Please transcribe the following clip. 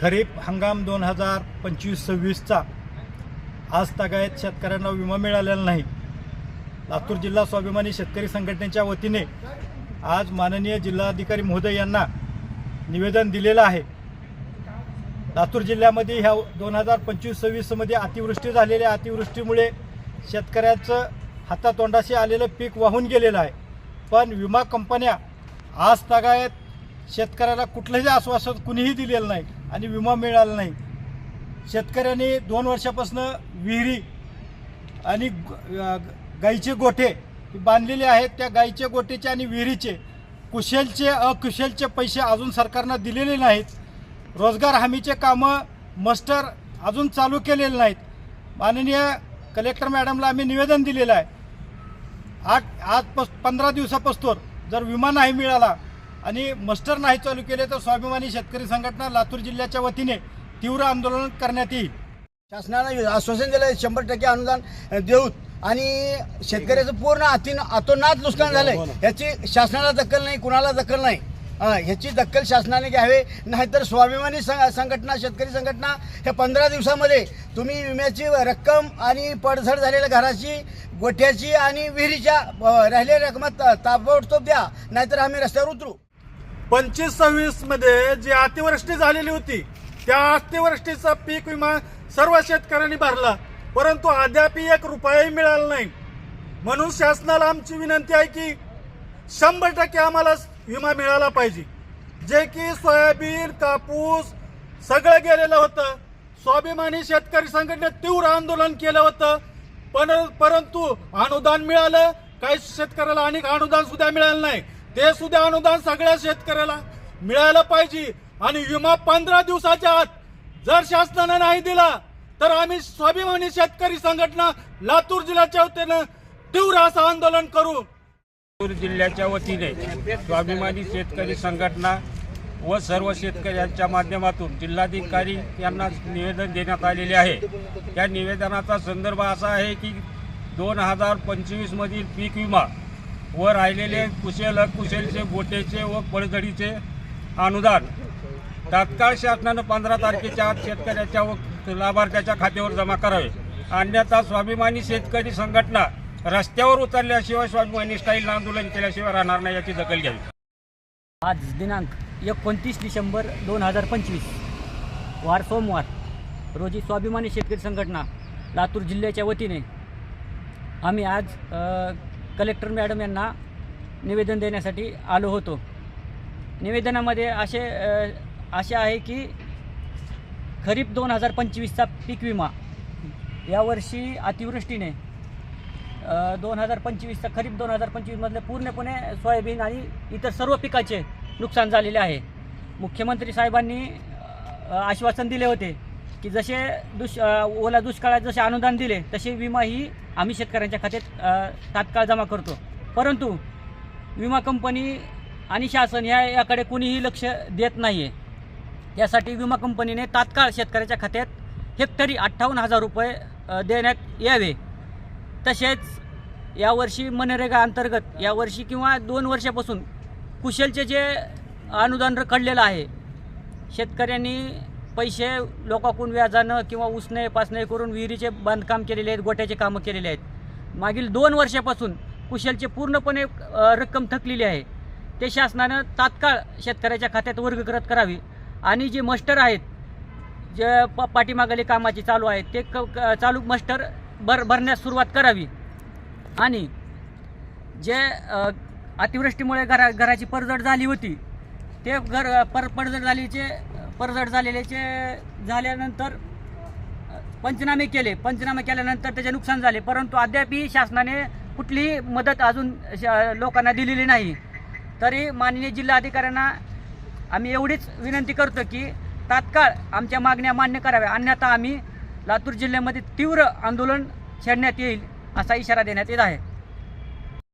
खरीप हंगाम दोन हजार पंचवीस सव्वीसचा. आज तागायत शेतकऱ्यांना विमा मिळालेला नाही. लातूर जिल्हा स्वाभिमानी शेतकरी संघटनेच्या वतीने आज माननीय जिल्हाधिकारी महोदय यांना निवेदन दिलेलं आहे. लातूर जिल्ह्यामध्ये ह्या दोन हजार पंचवीस सव्वीसमध्ये अतिवृष्टी झालेल्या अतिवृष्टीमुळे शेतकऱ्याचं हातातोंडाशी आलेलं पीक वाहून गेलेलं आहे. पण विमा कंपन्या आज तागायत शेतकऱ्याला कुठलंही आश्वासन कुणीही दिलेलं नाही आणि विमा मिळाला नाही. शेतकऱ्यांनी दोन वर्षापासून विहिरी आणि गाईचे गोठे बांधलेले आहेत. त्या गाईचे गोठेचे आणि विहिरीचे कुशलचे अकुशलचे पैसे अजून सरकारनं दिलेले नाहीत. रोजगार हमीचे कामं मस्टर अजून चालू केलेले नाहीत. माननीय कलेक्टर मॅडमला आम्ही निवेदन दिलेलं आहे. आठ आज पस पंधरा दिवसापासून जर विमा नाही मिळाला आणि मस्टर नाही चालू केले तर स्वाभिमानी शेतकरी संघटना लातूर जिल्ह्याच्या वतीने तीव्र आंदोलन करण्यात येईल. शासनानं आश्वासन दिलं शंभर टक्के अनुदान देऊत आणि शेतकऱ्याचं पूर्ण अति अतोनात नुकसान झालंय. ह्याची शासनाला दखल नाही कुणाला दखल नाही. हा, ह्याची दखल शासनाने घ्यावे नाहीतर स्वाभिमानी संघ- संघटना शेतकरी संघटना ह्या पंधरा दिवसामध्ये तुम्ही विम्याची रक्कम आणि पडझड झालेल्या घराची गोठ्याची आणि विहिरीच्या राहिलेल्या रकमात ताबडतोब द्या नाहीतर आम्ही रस्त्यावर उतरू. पंचवीस सव्वीसमध्ये जी अतिवृष्टी झालेली होती त्या अतिवृष्टीचा पीक विमा सर्व शेतकऱ्यांनी भरला. परंतु अद्याप एक रुपयाही मिळाला नाही. म्हणून शासनाला आमची विनंती आहे की शंभर टक्के आम्हाला विमा मिळाला पाहिजे. जे की सोयाबीन कापूस सगळं गेलेलं होतं. स्वाभिमानी शेतकरी संघटनेत तीव्र आंदोलन केलं होतं. पण परंतु अनुदान मिळालं. काही शेतकऱ्याला अनेक अनुदान सुद्धा मिळालं नाही. ते सुद्धा अनुदान सगळ्या शेतकऱ्याला. मिळायला पाहिजे. आणि विमा पंधरा दिवसाच्या आत जर शासनानं नाही दिला तर आम्ही स्वाभिमानी शेतकरी संघटना लातूर जिल्ह्याच्या वतीनं तीव्र असं आंदोलन करू. लातूर जिल्ह्याच्या वतीने स्वाभिमानी शेतकरी संघटना व सर्व शेतकऱ्यांच्या माध्यमातून जिल्हाधिकारी यांना निवेदन देण्यात आलेले आहे. त्या निवेदनाचा संदर्भ असा आहे की दोन हजार पंचवीसमधील पीक विमा व राहिलेले कुशल अकुशलचे बोटेचे व पडझडीचे अनुदान. तात्काळ शासनानं पंधरा तारखेच्या आत शेतकऱ्याच्या व लाभार्थ्याच्या खात्यावर जमा करावे. अन्यथा स्वाभिमानी शेतकरी संघटना रस्त्यावर उतरल्याशिवाय स्वाभिमानी स्टाईल आंदोलन केल्याशिवाय राहणार नाही याची दखल घ्यावी. आज दिनांक एकोणतीस डिसेंबर दोन हजार पंचवीस. वार सोमवार. रोजी स्वाभिमानी शेतकरी संघटना लातूर जिल्ह्याच्या वतीने आम्ही आज कलेक्टर मॅडम यांना निवेदन देण्यासाठी आलो होतो. निवेदनामध्ये असे असे आहे की खरीप दोन हजार पंचवीसचा पीक विमा यावर्षी अतिवृष्टीने दोन हजार पंचवीसचा खरीप दोन हजार पंचवीसमधले पूर्णपणे सोयाबीन आणि इतर सर्व पिकाचे नुकसान झालेले आहे. मुख्यमंत्री साहेबांनी आश्वासन दिले होते की जसे दुष ओला दुष्काळात जसे अनुदान दिले तसे विमा ही आम्ही शेतकऱ्यांच्या खात्यात तात्काळ जमा करतो. परंतु विमा कंपनी आणि शासन या याकडे कुणीही लक्ष देत नाही आहे त्यासाठी विमा कंपनीने तात्काळ शेतकऱ्याच्या खात्यात हेक्टरी अठ्ठावन्न हजार रुपये देण्यात यावे. तसेच यावर्षी मनरेगा अंतर्गत यावर्षी किंवा दोन वर्षापासून कुशलचे जे अनुदान रखडलेलं आहे शेतकऱ्यांनी पैसे लोकांकडून व्याजानं किंवा उसणे पासणे करून विहिरीचे बांधकाम केलेले आहेत गोट्याचे कामं केलेले आहेत. मागील दोन वर्षापासून कुशलचे पूर्णपणे रक्कम थकलेली आहे. ते शासनानं तात्काळ शेतकऱ्याच्या खात्यात वर्गीकृत करावी. आणि जे मस्टर आहेत जे प पाठीमागाली कामाचे चालू आहेत ते क क- चालू मस्टर भर भरण्यास सुरुवात करावी. आणि जे अतिवृष्टीमुळे घरा घराची पडझड झाली होती ते घर पर पडझड झालीचे पडझड झालेल्याचे झाल्यानंतर पंचनामे केले. पंचनामे केल्यानंतर त्याचे नुकसान झाले. परंतु अद्यापही शासनाने कुठलीही मदत अजून श- लोकांना दिलेली नाही. तरी माननीय जिल्हाधिकाऱ्यांना आम्ही एवढीच विनंती करतो की तात्काळ आमच्या मागण्या मान्य कराव्या. अन्यथा आम्ही लातूर जिल्ह्यामध्ये तीव्र आंदोलन छेडण्यात येईल असा इशारा देण्यात येत आहे.